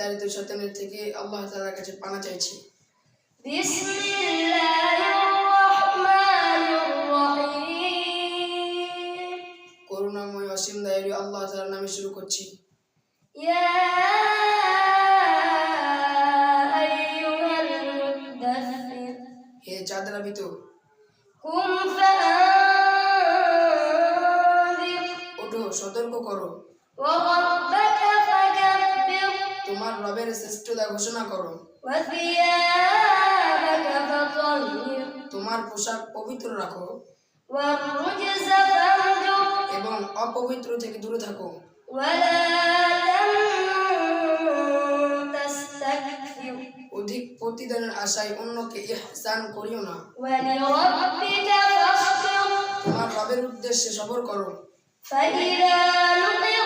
বিতাড়িত শয়তানের থেকে আল্লাহ তাআলার কাছে পানা চাইছি। করুণাময় অসীম দায়েরি আল্লাহ তাআলার নামে শুরু করছি। হে চাঁদরাবিত ওঠো সতর্ক করো। তোমার রবের শ্রেষ্ঠতা ঘোষণা করো وثيابك فطهر তোমার পোশাক পবিত্র রাখো والرجز فاهجر এবং অপবিত্র থেকে দূরে থাকো ولا تمنن تستكثر অধিক প্রতিদানের আশায় অন্যকে ইহসান করিও না ولربك فاصبر তোমার রবের উদ্দেশ্যে সবর করো فإذا نقر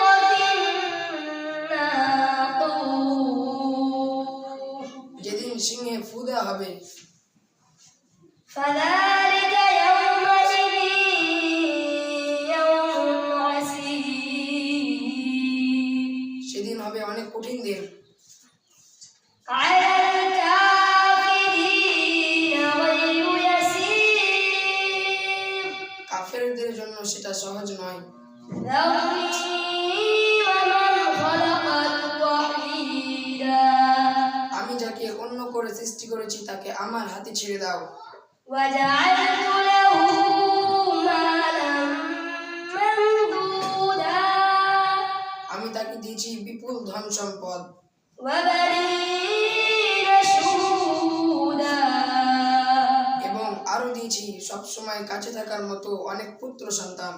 সিংহে ফু দেওয়া হবে। সেদিন হবে অনেক কঠিন দিন। কাফেরদের জন্য সেটা সহজ নয়। করেছি, তাকে আমার হাতে ছেড়ে দাও। আমি তাকে দিয়েছি বিপুল ধন সম্পদ। এবং আরও দিয়েছি সবসময় কাছে থাকার মতো অনেক পুত্র সন্তান।